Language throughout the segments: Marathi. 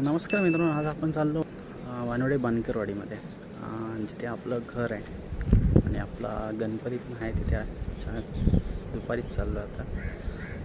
नमस्कार मित्रांनो आज आपण चाललो वानवडे बानकरवाडीमध्ये. जिथे आपलं घर आहे आणि आपला गणपती पण आहे तिथे दुपारीच चाललो आता.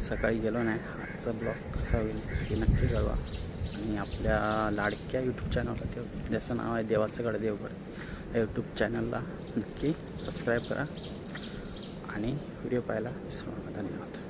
सकाळी गेलो नाही आजचा ब्लॉग कसा होईल ते नक्की कळवा. आणि आपल्या लाडक्या यूट्यूब चॅनलला ते ज्याचं नाव आहे देवाचं गड देवगड या यूट्यूब चॅनलला नक्की सबस्क्राईब करा आणि व्हिडिओ पाहायला विसरू नका. धन्यवाद.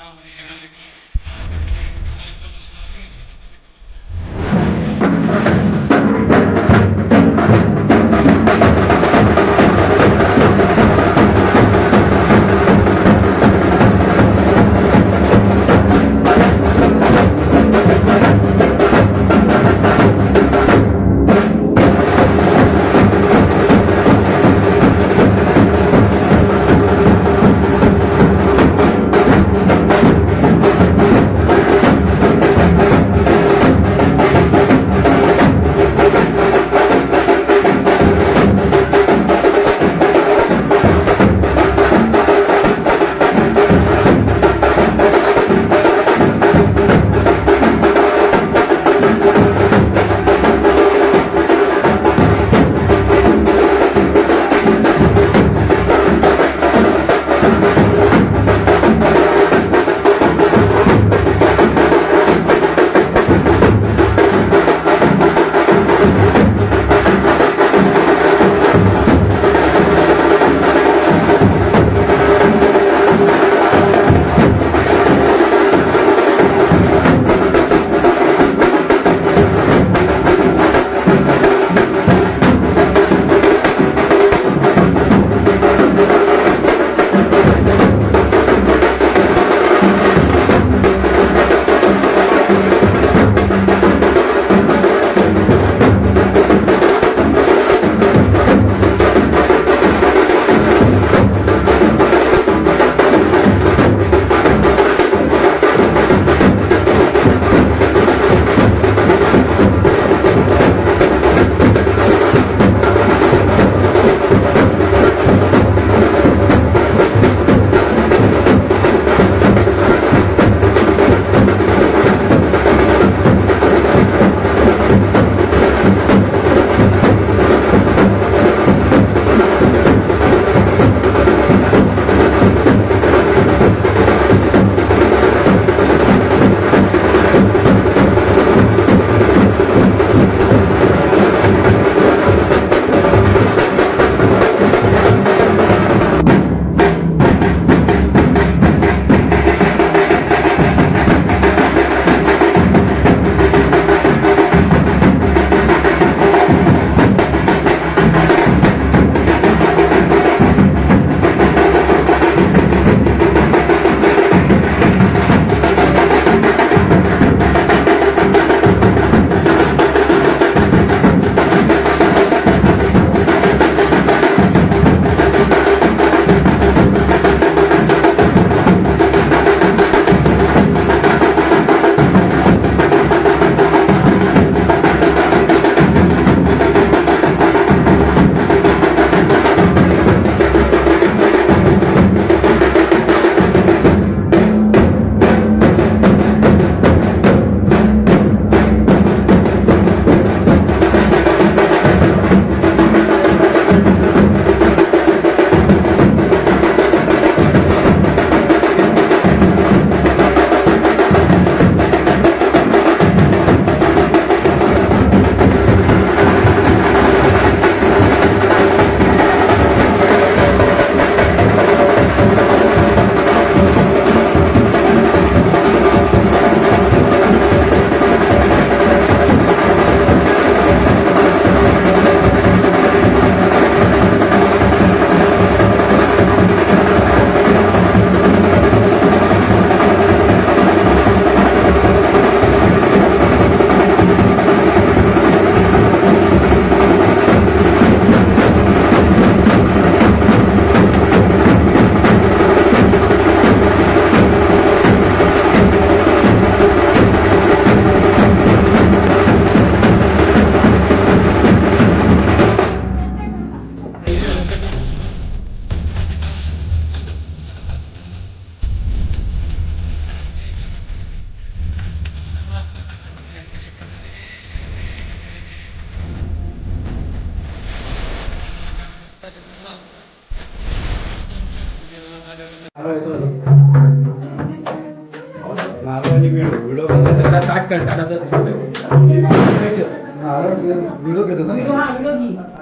Oh, yeah.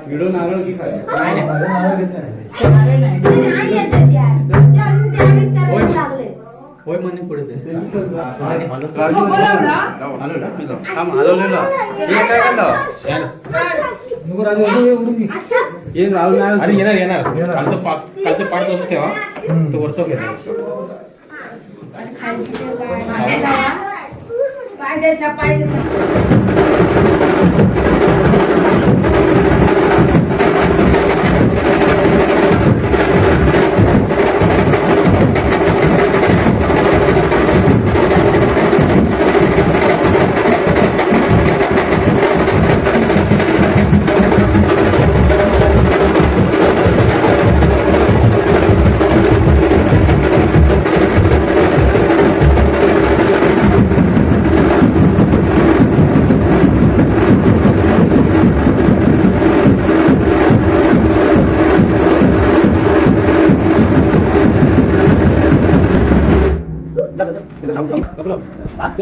व्हिडिओ नारळ की नाही होय म्हणे पुढे ये, राहुल नाही अरे येणार येणार. कालचं पा कालचं पाठ तसंच ठेवा तो वरचा घ्यायचा पाहिजे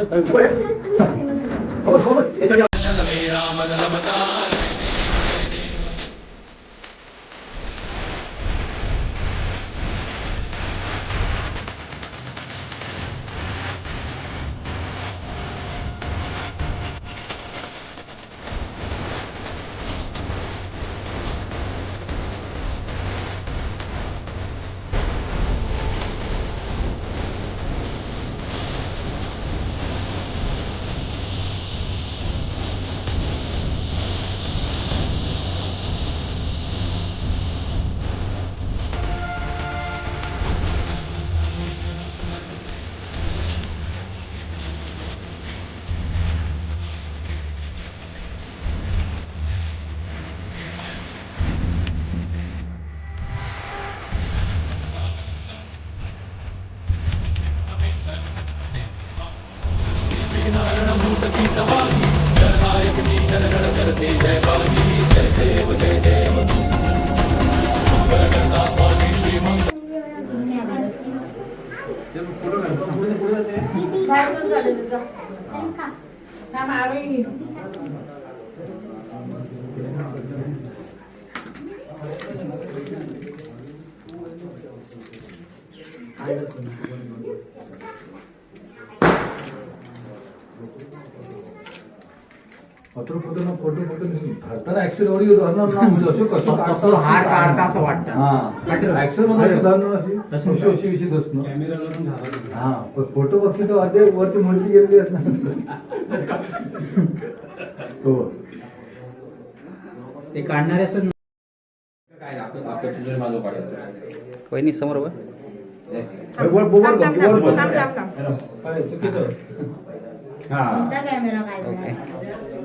पाहिजे पत्र फोटो ना फोटो फोटो धरताना ऍक्शन एवढी धरणार ना म्हणजे अशोक कसं काढतो हार काढता असं वाटतं हा। ऍक्शनमध्ये अशी धरणार अशी अशी अशी विषय धरतो हा पण फोटो बघशील तर अर्धे वरती मूर्ती गेलेली असणार हो. ते काढणारे असं काय आपलं आपलं तुझं माझं काढायचं वहिनी समोर वर हे चुकीचं. हा. Camera okay.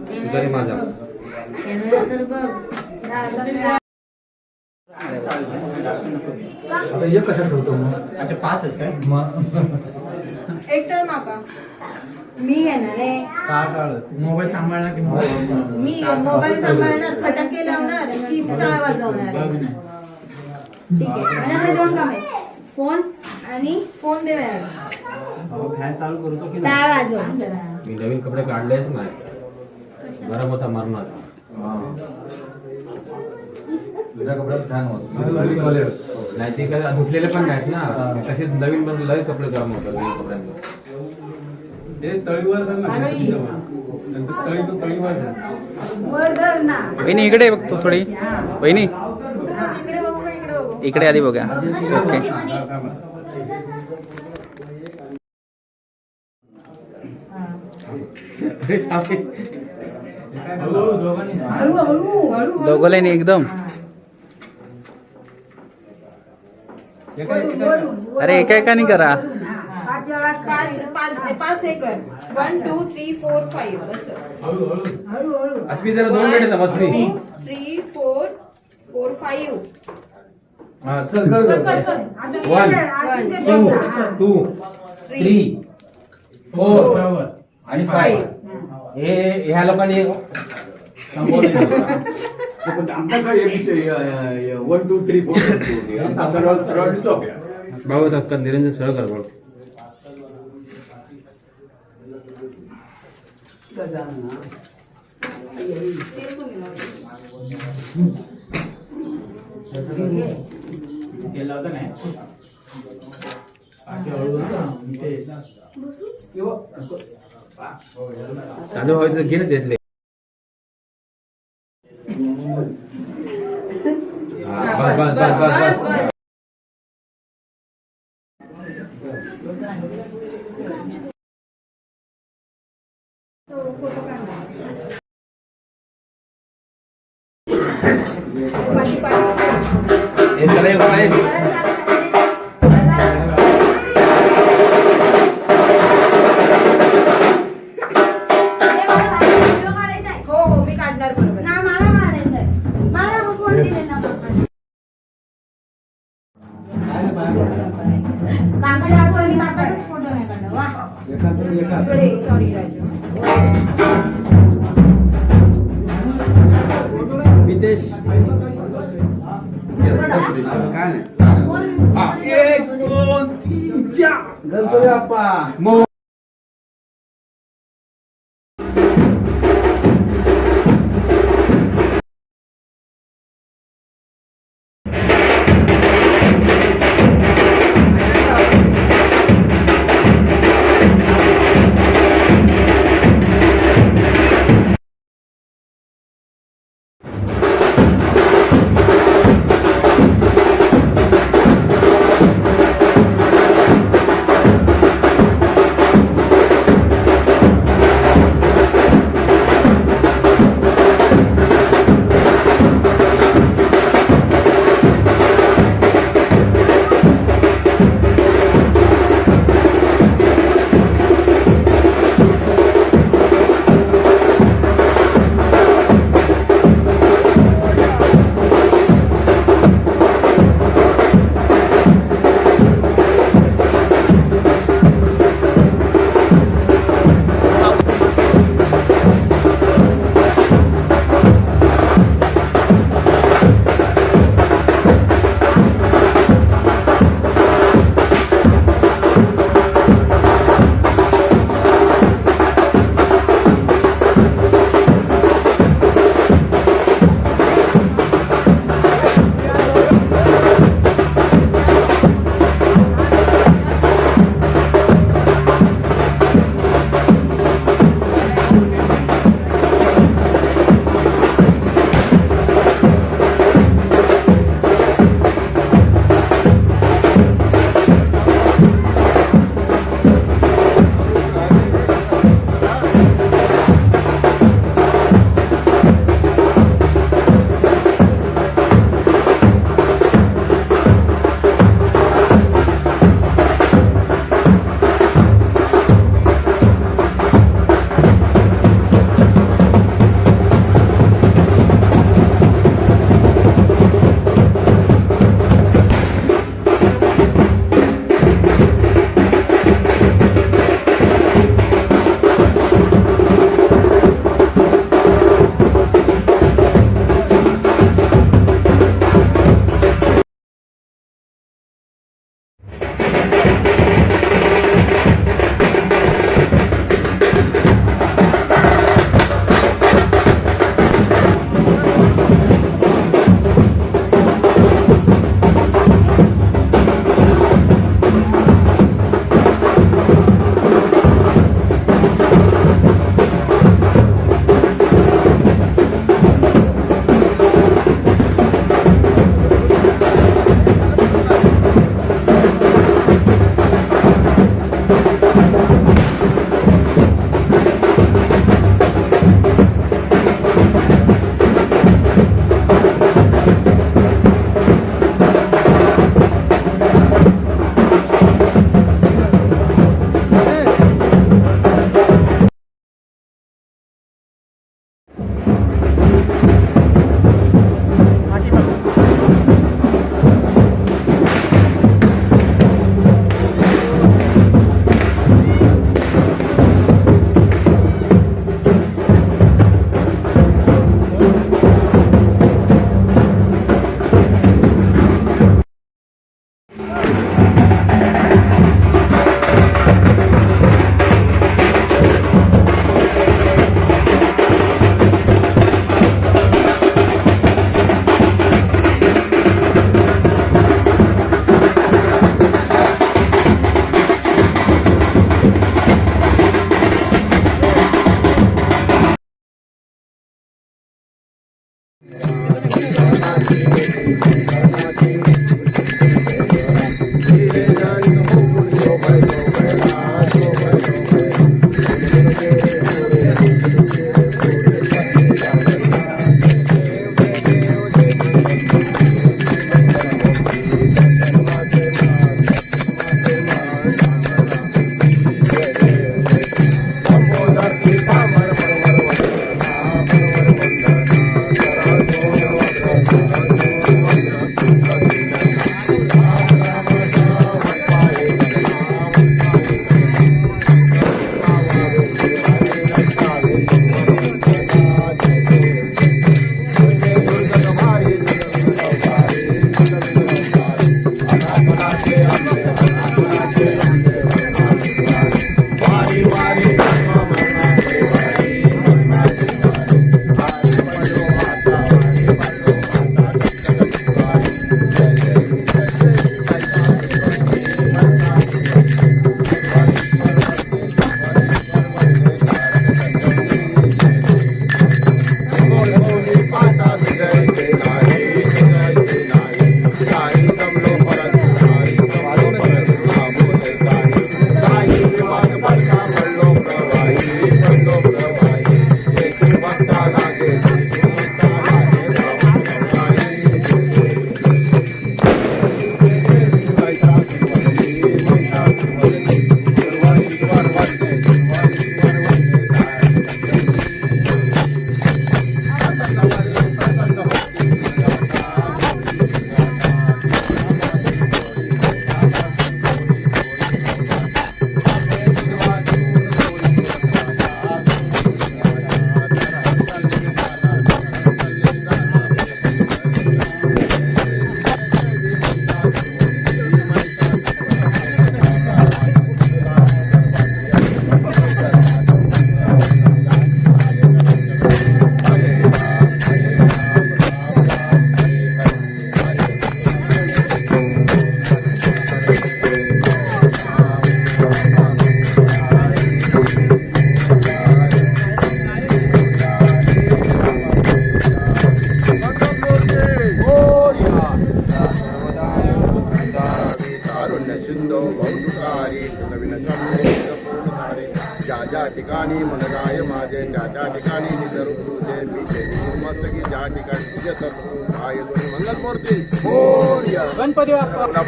तुझा आणि माझा. कॅमेरा तर बघ. आता एक कशा ठेवतो मग? अच्छा पाच आहेत काय? मग. मी येणार आहे. मोबाईल सांभाळला की मी मोबाईल सांभाळणार फटाके लावणार की टाळ वाजवणार ठीक आहे. माझ्याकडे दोन काम आहे फोन आणि फोन दे मॅडम फॅन चालू करतो की टाळ वाजव. मी नवीन कपडे काढलेच नाही. गरम होता मरणार हा. तुझ्या कपड्यात फॅन होत. नाही ते काय धुतलेले पण नाहीत ना. तसे नवीन पण लगेच कपडे गरम होतात नवीन कपड्यांवर धर ना वहिनी इकडे बघतो थोडी. वहिनी. इकडे बघू का इकडे बघू. इकडे आधी बघा ओके दोघं लाईन एकदम. अरे एका एकाने करा. पाच वेळा पाच पाच पाच हे one two three four five असं अस्मी जरा दोन minute three four four five हा चल कर कर कर. कर अजून One, अजून ते टू हा. टू थ्री फोर आणि फाईव्ह हे ह्या लोकांनी संबोधन वन टू थ्री फोर सरळ सरळ लिहितो भाऊ असतात निरंजन सरळ कर भाऊ केलं होतं नाही बाकी चालू व्हायचं घे ना त्यातले बस बस बस बस बस. हे चला एक गणपती बाप्पा.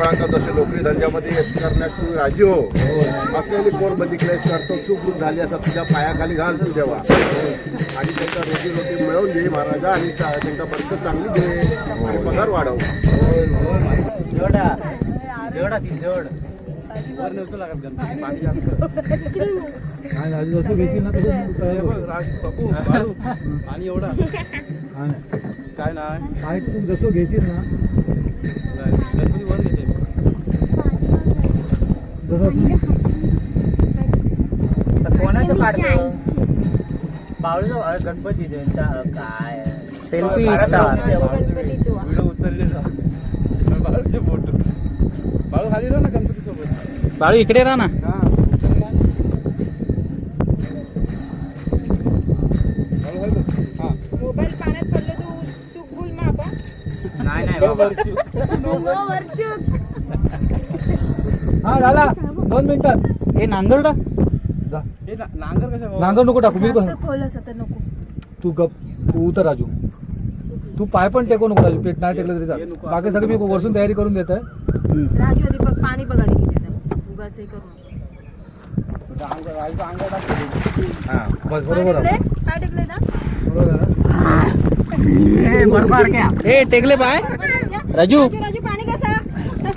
मुलाबाळांचा जसे नोकरी धंद्यामध्ये करण्यास तू राजी हो. असलेली पोरबंदी क्लेश करतो चूक चूक झाली असं तुझ्या पायाखाली घाल तू देवा आणि त्यांचा रोजी रोटी मिळवून दे महाराजा आणि त्यांचा बरकत चांगली दे आणि पगार वाढव. जेवढा जेवढा ती जेवढ. आणि आधी जसं घेशील ना तसं आणि एवढा? काय नाही. काय तू जसं घेशील ना गणपती वर घेते जसं कोणाचं काढतो? बावळीचं गणपती काय? सेल्फी स्टार व्हिडिओ उचलले बाळूचे फोटो बाळू खाली राहा ना गणपती सोबत. बाळू इकडे राहा ना. मोबाईल पाण्यात पडलं तू चूक मापा नाही नाही हा झाला. दोन मिनिटात हे नांगरडा जा. हे ना- नांगर कशा नांगर नको टाकू मी जास्त खोल असं तर नको. तू गप तू उतर राजू. तू पाय पण टेकू नको राजू पेट नाही टेकलं तरी चाल बाकी सगळं मी वरसून तयारी करून देत आहे राजू आधी बघ पाणी बघा आधी किती आहे. उगाच हे करू हा बस बरोबर आहे. काय टिकले ना? बरोबर आहे. ना? ए टेकले बाय राजू. राजू राजू पाणी कसं?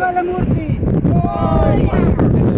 Ballamurti! Gloria!